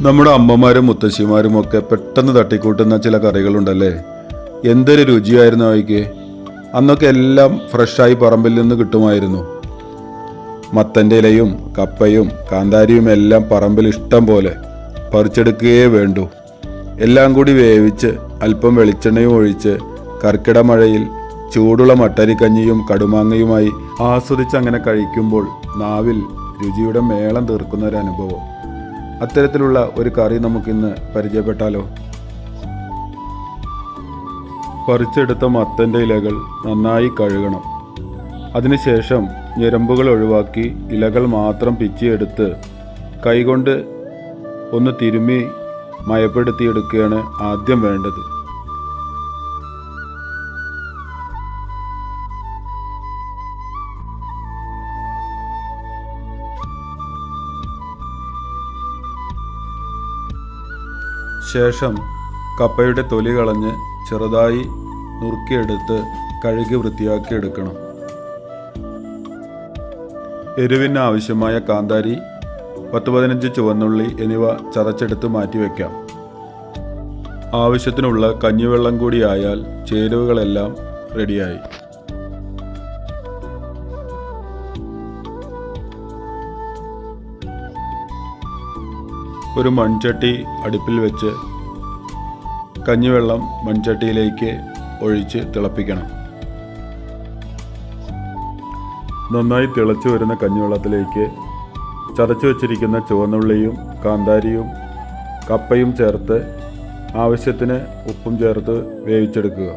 നമ്മുടെ അമ്മമാരും മുത്തശ്ശിമാരും ഒക്കെ പെട്ടെന്ന് തട്ടിക്കൂട്ടുന്ന ചില കറികളുണ്ടല്ലേ? എന്തൊരു രുചിയായിരുന്നു അവയ്ക്ക്. അന്നൊക്കെ എല്ലാം ഫ്രഷായി പറമ്പിൽ നിന്ന് കിട്ടുമായിരുന്നു. മത്തന്റെ ഇലയും കപ്പയും കാന്താരിയും എല്ലാം പറമ്പിൽ ഇഷ്ടം പോലെ പറിച്ചെടുക്കുകയേ വേണ്ടു. എല്ലാം കൂടി വേവിച്ച് അല്പം വെളിച്ചെണ്ണയും ഒഴിച്ച് കർക്കിട മഴയിൽ ചൂടുള്ള മട്ടരിക്കഞ്ഞിയും കടുമാങ്ങയുമായി ആസ്വദിച്ച് അങ്ങനെ കഴിക്കുമ്പോൾ നാവിൽ രുചിയുടെ മേളം തീർക്കുന്ന ഒരു അനുഭവം അത്തരത്തിലുള്ള ഒരു കറി നമുക്കിന്ന് പരിചയപ്പെട്ടാലോ? പറിച്ചെടുത്ത മത്തന്റെ ഇലകൾ നന്നായി കഴുകണം. അതിനുശേഷം ഞരമ്പുകൾ ഒഴിവാക്കി ഇലകൾ മാത്രം പിച്ചിയെടുത്ത് കൈകൊണ്ട് ഒന്ന് തിരുമ്മി മയപ്പെടുത്തിയെടുക്കുകയാണ് ആദ്യം വേണ്ടത്. ശേഷം കപ്പയുടെ തൊലി കളഞ്ഞ് ചെറുതായി നുറുക്കിയെടുത്ത് കഴുകി വൃത്തിയാക്കി എടുക്കണം. എരിവിന് ആവശ്യമായ കാന്താരി പത്ത് പതിനഞ്ച് ചുവന്നുള്ളി എന്നിവ ചതച്ചെടുത്ത് മാറ്റിവെക്കാം ആവശ്യത്തിനുള്ള കഞ്ഞിവെള്ളം കൂടിയായാൽ ചേരുവകളെല്ലാം റെഡിയായി. ഒരു മൺചട്ടി അടുപ്പിൽ വെച്ച് കഞ്ഞിവെള്ളം മൺചട്ടിയിലേക്ക് ഒഴിച്ച് തിളപ്പിക്കണം. നന്നായി തിളച്ചു വരുന്ന കഞ്ഞിവെള്ളത്തിലേക്ക് ചതച്ചു വച്ചിരിക്കുന്ന ചുവന്നുള്ളിയും കാന്താരിയും കപ്പയും ചേർത്ത് ആവശ്യത്തിന് ഉപ്പും ചേർത്ത് വേവിച്ചെടുക്കുക.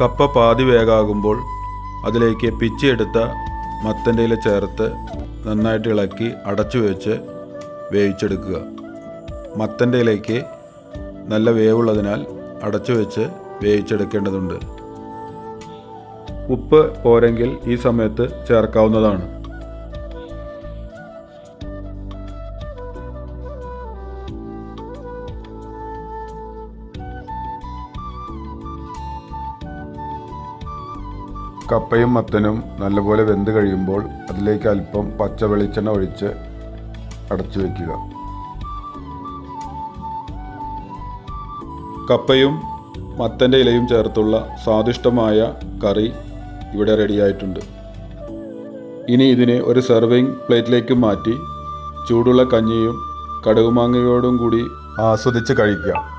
കപ്പ പാതി വേഗാകുമ്പോൾ അതിലേക്ക് പിച്ചിയെടുത്ത മത്തന്റെ ഇല ചേർത്ത് നന്നായിട്ട് ഇളക്കി അടച്ചു വെച്ച് വേവിച്ചെടുക്കുക. മത്തന്റെ ഇലയ്ക്ക് നല്ല വേവുള്ളതിനാൽ അടച്ചു വെച്ച് വേവിച്ചെടുക്കേണ്ടതുണ്ട്. ഉപ്പ് പോരെങ്കിൽ ഈ സമയത്ത് ചേർക്കാവുന്നതാണ്. കപ്പയും മത്തനും നല്ലപോലെ വെന്ത് കഴിയുമ്പോൾ അതിലേക്ക് അല്പം പച്ച വെളിച്ചെണ്ണ ഒഴിച്ച് അടച്ചു വയ്ക്കുക കപ്പയും മത്തന്റെ ഇലയും ചേർത്തുള്ള സ്വാദിഷ്ടമായ കറി ഇവിടെ റെഡിയായിട്ടുണ്ട്. ഇനി ഇതിനെ ഒരു സെർവിങ് പ്ലേറ്റിലേക്ക് മാറ്റി ചൂടുള്ള കഞ്ഞിയും കടുകുമാങ്ങയോടും കൂടി ആസ്വദിച്ച് കഴിക്കാം